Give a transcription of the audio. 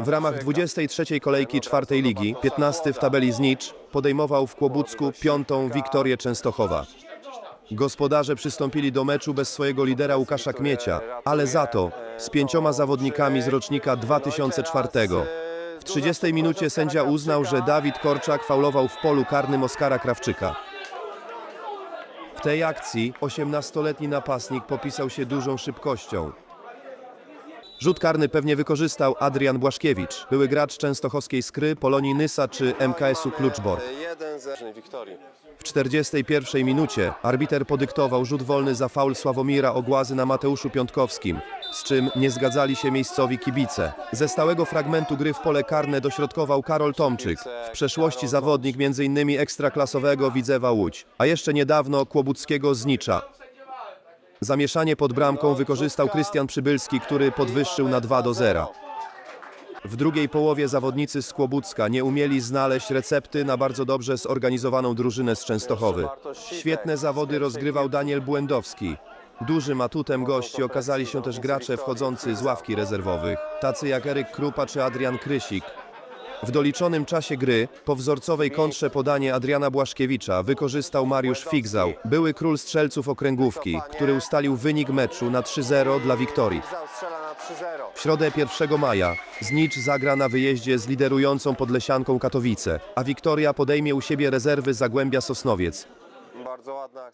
W ramach 23 kolejki czwartej ligi, 15 w tabeli Znicz, podejmował w Kłobucku piątą Wiktorię Częstochowa. Gospodarze przystąpili do meczu bez swojego lidera Łukasza Kmiecia, ale za to z pięcioma zawodnikami z rocznika 2004. W 30 minucie sędzia uznał, że Dawid Korczak faulował w polu karnym Oskara Krawczyka. W tej akcji 18-letni napastnik popisał się dużą szybkością. Rzut karny pewnie wykorzystał Adrian Błaszkiewicz, były gracz częstochowskiej Skry, Polonii Nysa czy MKS-u Kluczbork. 1-0 Wiktorii. W 41 minucie arbiter podyktował rzut wolny za faul Sławomira Ogłazy na Mateuszu Piątkowskim, z czym nie zgadzali się miejscowi kibice. Ze stałego fragmentu gry w pole karne dośrodkował Karol Tomczyk, w przeszłości zawodnik m.in. ekstraklasowego Widzewa Łódź, a jeszcze niedawno Kłobuckiego Znicza. Zamieszanie pod bramką wykorzystał Krystian Przybylski, który podwyższył na 2 do 0. W drugiej połowie zawodnicy z Kłobucka nie umieli znaleźć recepty na bardzo dobrze zorganizowaną drużynę z Częstochowy. Świetne zawody rozgrywał Daniel Błędowski. Dużym atutem gości okazali się też gracze wchodzący z ławki rezerwowych, tacy jak Eryk Krupa czy Adrian Krysik. W doliczonym czasie gry, po wzorcowej kontrze podanie Adriana Błaszkiewicza wykorzystał Mariusz Figzał, były król strzelców okręgówki, który ustalił wynik meczu na 3-0 dla Wiktorii. Zał strzela na 3-0. W środę 1 maja Znicz zagra na wyjeździe z liderującą Podlesianką Katowice, a Wiktoria podejmie u siebie rezerwy Zagłębia Sosnowiec. Bardzo ładna akcja.